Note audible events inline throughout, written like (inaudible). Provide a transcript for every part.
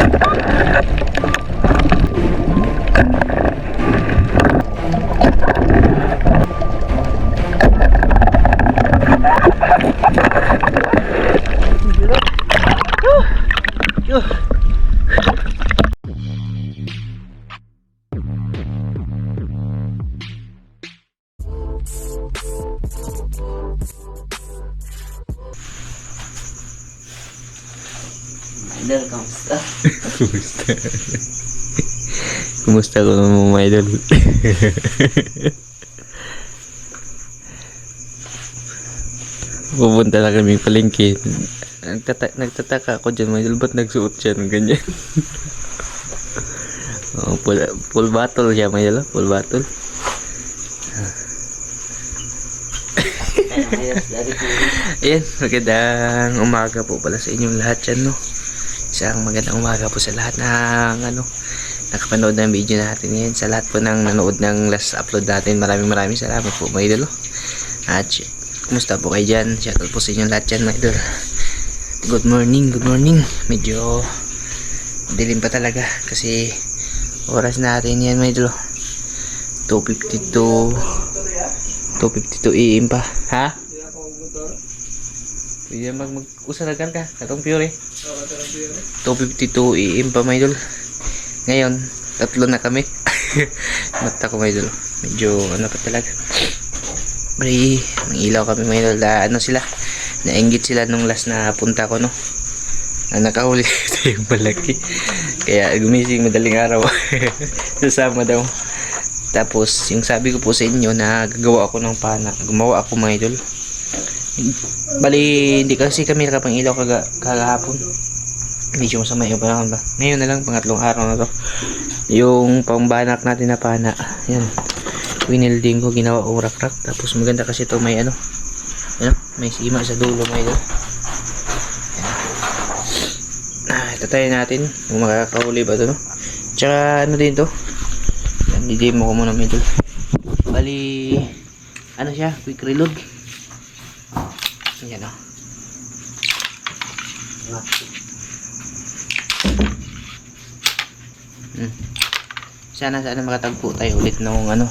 Idol, kamusta? (laughs) Kumusta? Ko naman mga idol? (laughs) Pupunta na kami palengke. Nagtata nagtataka ako dyan mga idol. Ba't nagsuot siya ng ganyan? (laughs) oh, full, full battle siya mga idol. Full battle. Ayan, magandang umaga po pala sa inyong lahat yan, no? Isang magandang umaga po sa lahat ng, ano, nakapanood ng video natin ngayon. Sa lahat po ng nanood ng last upload natin, maraming maraming salamat po, mga idol. oh. At, kumusta po kayo dyan? Shoutout po sa inyong lahat dyan, mga idol. Good morning, good morning. Medyo dilim pa talaga kasi oras natin yan, mga idol. 2.52 2.52 AM pa. Ha? Pwede mag mag-usaragan ka. Katong Fury. 2.52 AM pa, my idol. Ngayon, tatlo na kami. (laughs) Mata ko, my idol. Medyo, ano pa talaga. Pre, may ilaw kami, my idol. Na, ano sila? Nainggit sila nung last na punta ko, no? Na nakahuli (laughs) ito yung malaki. Kaya gumising madaling araw. (laughs) Sasama daw. Tapos, yung sabi ko po sa inyo na gagawa ako ng pana. Gumawa ako mga idol. Bali, hindi kasi kami nakapang ilaw kaga, kagahapon. Medyo masama yung panahon ba. Ngayon na lang, pangatlong araw na to. Yung pambanak natin na pana. Yan. Winilding ko, ginawa ko rak Tapos maganda kasi to may ano. Ano? May sima sa dulo mga idol. Yan. Ah, ito tayo natin. Kung makakahuli ba to, no? Tsaka ano din to? Yan, di-demo ko muna medyo. Bali, ano siya? Quick reload. Yan o. Hmm. Sana sana makatagpo tayo ulit nung ano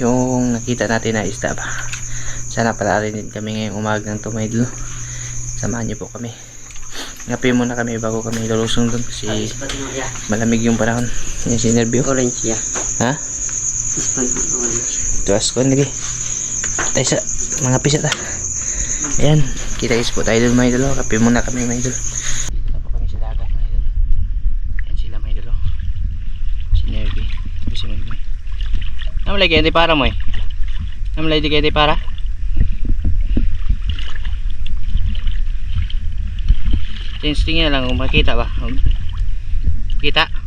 yung nakita natin na isda ba. Sana pala rin din kami ngayong umagang tumaydlo. Samahan niyo po kami. Ngapi muna kami bago kami lulusong doon kasi malamig yung panahon. Yan si Nervio. Orange, yeah. Ha? Pati orange. Tuwas ko lagi. Tayo sa mga pisat ah. Ayan. Kita is po tayo doon mga idol. oh. Kape muna kami mga idol. Tapo kami sa dagat mga idol. Ayan sila mga idol. oh. Si Nervy. Tapos si Magnoy. Namalay kayo di para mo eh. Namalay di kayo di para. Tingin lang kung makita ba. Kita?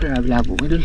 Grabe labo mo.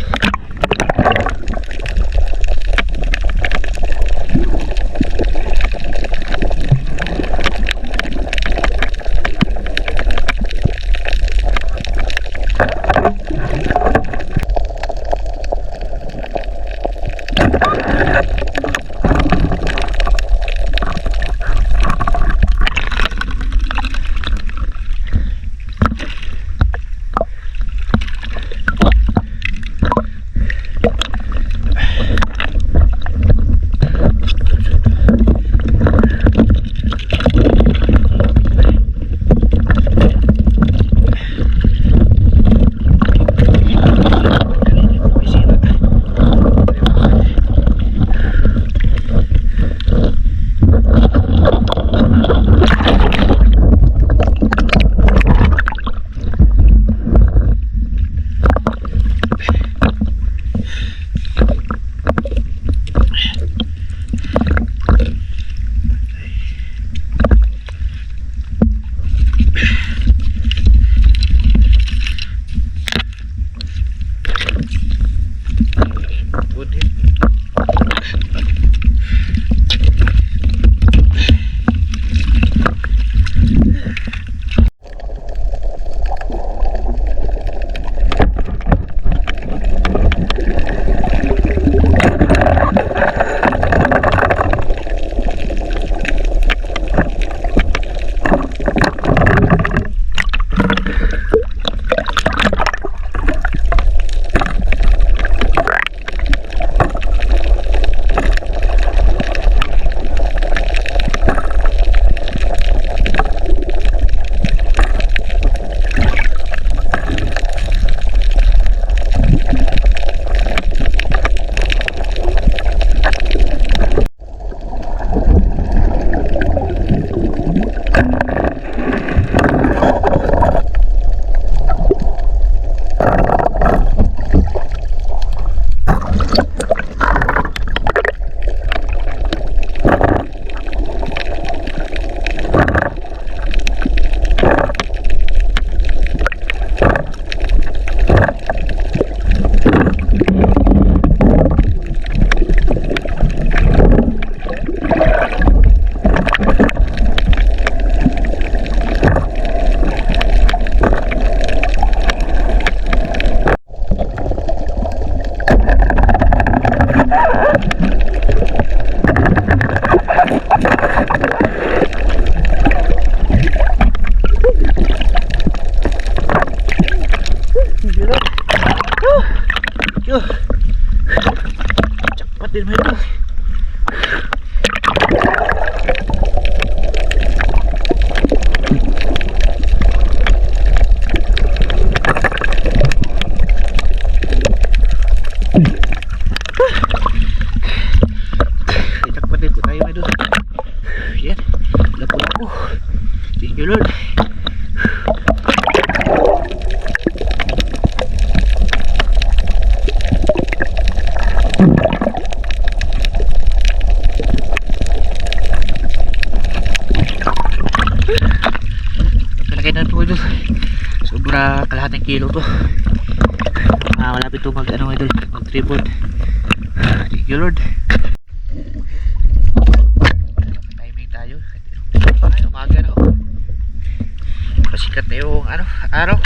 Yung ano, araw.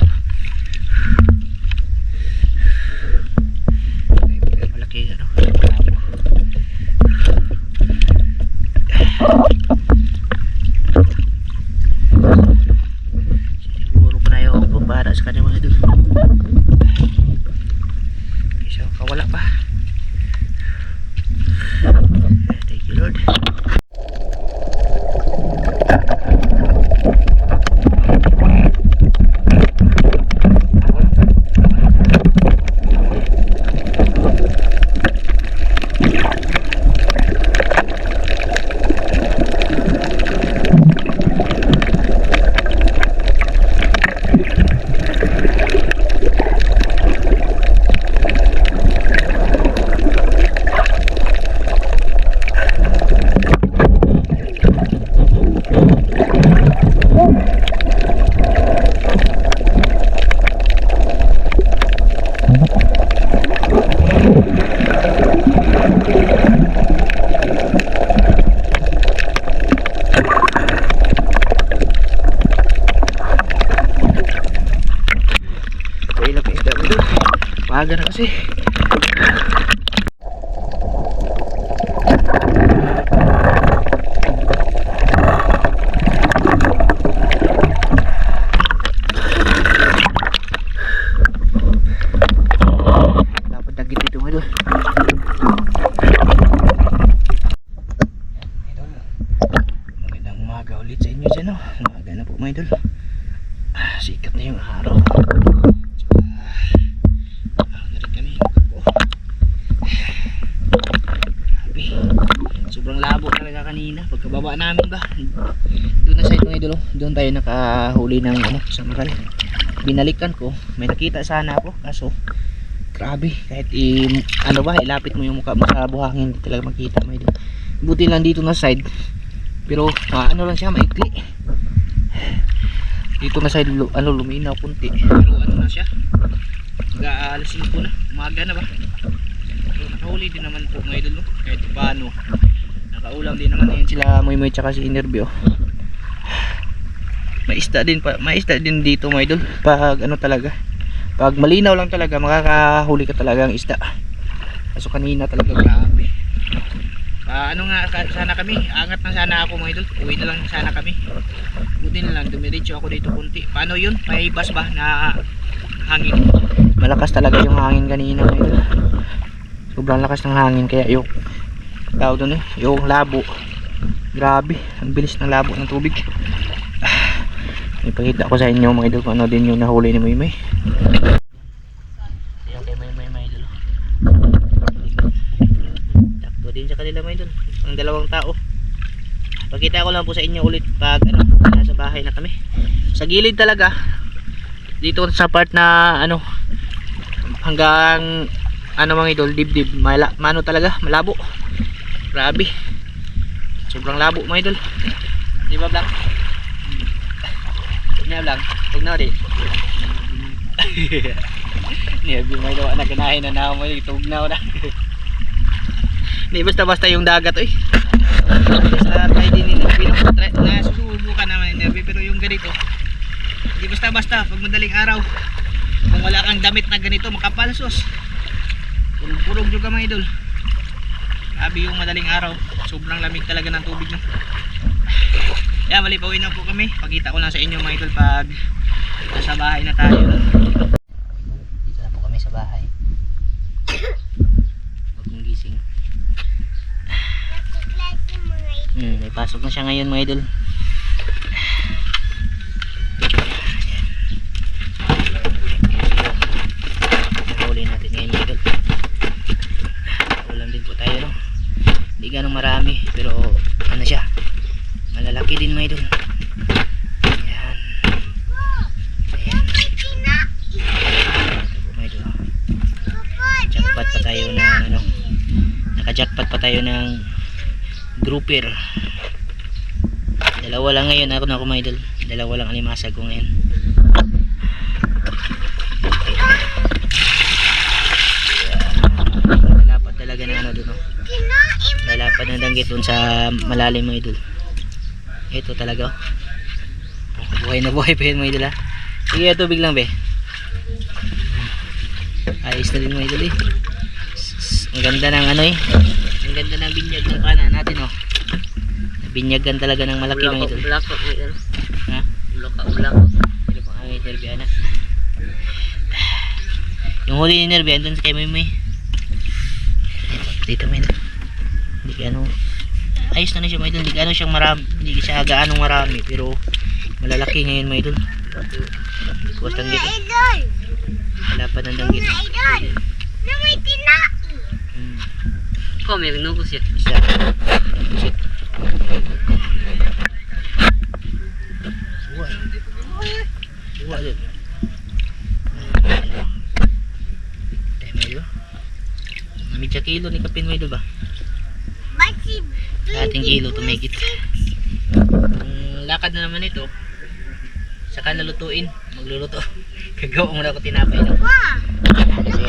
Ay, malaki ano. labo. Siguro pa na yung pambara sa kanya mga idol. Isa kawala pa. Thank you Lord. Kaya lang isda mo doon. Maaga na kasi. Dapat dagit dito mga idol. Idol. Magandang umaga ulit sa inyo dyan. No? Umaga na po mga idol. Ah, sikat na yung araw. Narin kami. Grabe. Sobrang labo talaga kanina. Pagkababa namin ba? Doon na sa itong idolo. Doon tayo nakahuli ng ano, sa makal. Binalikan ko. May nakita sana ako. Kaso, grabe. Kahit i, ano ba, ilapit mo yung mukha mo sa buhangin. Talaga makita mo idol. Buti lang dito na side. Pero, ah, ano lang siya, maikli. Dito na side, ano, luminaw kunti. Pero ano na siya? Mag-aalas 5 na. Umaga na ba? So, nakahuli din naman po mga no? Kahit paano. Nakaulam din naman yan sila Moy Moy tsaka si Interview. May isda din pa, may isda din dito mga idol. Pag ano talaga. Pag malinaw lang talaga, makakahuli ka talaga ng isda. Kaso kanina talaga grabe. Ah, ano nga sa- sana kami, angat na sana ako mga idol. Uwi na lang sana kami. Buti na lang, dumiretso ako dito kunti. Paano yun? May bus ba na hangin? Malakas talaga yung hangin kanina mga idol. Sobrang lakas ng hangin kaya yung tao doon eh, yung labo. Grabe, ang bilis ng labo ng tubig. Ipakita ko sa inyo mga idol kung ano din yung nahuli ni Maymay. Ayan kay Maymay mga idol. Takbo din sa kanila mga idol. Ang dalawang tao. Pakita ko lang po sa inyo ulit pag ano, nasa bahay na kami. Sa gilid talaga. Dito sa part na ano hanggang ano mga idol, dibdib, mala, mano talaga, malabo. Grabe. Sobrang labo mga idol. Di ba Blanc? Niya Blanc, huwag na di. (laughs) Niya may gawa na kinahin na na mo yung tugnaw na. Di basta basta yung dagat oy. Basta try din ni Pino. Try, nasusubukan naman ni Nervy pero yung ganito. Di basta basta pag madaling araw. Kung wala kang damit na ganito makapalsos. Purog-purog juga mga idol. Grabe yung madaling araw. Sobrang lamig talaga ng tubig nyo. Kaya mali pauwi na po kami. Pakita ko lang sa inyo mga idol pag nasa bahay na tayo. Dito na po kami sa bahay. Huwag mong gising. Hmm, may pasok na siya ngayon mga idol. Natin din mga idol. Ayan. Ayan. Ito po mga idol. Jackpot tayo ng ano. Naka-jackpot pa tayo ng grouper. Dalawa lang ngayon ako na ako mga idol. Dalawa lang alimasa ko ngayon. Lalapat talaga ng ano doon. Lalapat oh. ng danggit doon sa malalim mga idol. Ito talaga. oh. Buhay na buhay (laughs) pa yun mga idol ha. Sige, tubig lang be. Ayos na din mga idol eh. Ang ganda ng ano eh. Ang ganda ng binyag ng pana natin oh. Binyagan talaga ng malaki mga idol. Ulak ko, idol. Ha? Ulak ka, ulak. Pwede pang ang interview na. Yung huli ni Nervy, andun sa kay Mimi. Dito may na. Hindi ka ano. Ayos na na siya mga idol. Hindi ano siyang marami. Hindi siya gaano marami. Pero malalaki ngayon mga idol. Ko basta dito. Wala pa nang danggit. Hmm. Ko, may nugos yan. Isa. Shit. Suwa. Suwa din. Tayo may do. Namidya kilo ni kapin may do ba? Ating kilo to make it. Ang lakad na naman ito. Saka nalutuin. Magluluto. (laughs) Gagawa muna ako tinapay. No? So,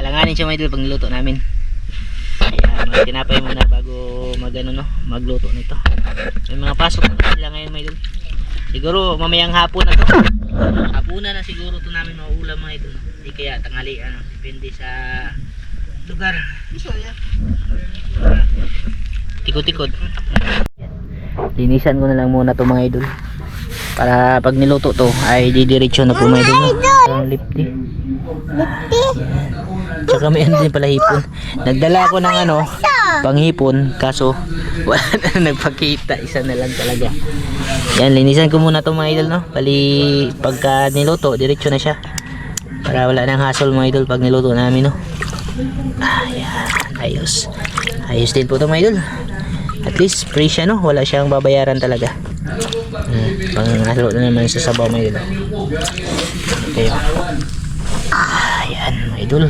alanganin siya may idol pag niluto namin. Kaya tinapay muna bago magano no, magluto nito. May mga pasok na kasi sila ngayon may idol. Siguro mamayang hapon na to. Hapunan na siguro to namin mauulam mga idol. Hindi kaya tanghalian. no? Depende sa lugar. Tikot-tikot. Linisan ko na lang muna to mga idol. Para pag niluto to ay didiretso na po mga idol. Ang lipti. Tsaka may ano din pala hipon. Nagdala ako ng ano, panghipon, kaso (laughs) wala na nagpakita. Isa na lang talaga. Yan, linisan ko muna to mga idol, no? Pali, pagka niluto, diretso na siya. Para wala nang hassle mga idol pag niluto namin, no? Ayan, ayos. Ayos din po to mga idol. At least, free siya, no? Wala siyang babayaran talaga. Hmm, pang halo na naman sa sabaw mga idol. Okay. Ayan, mga idol.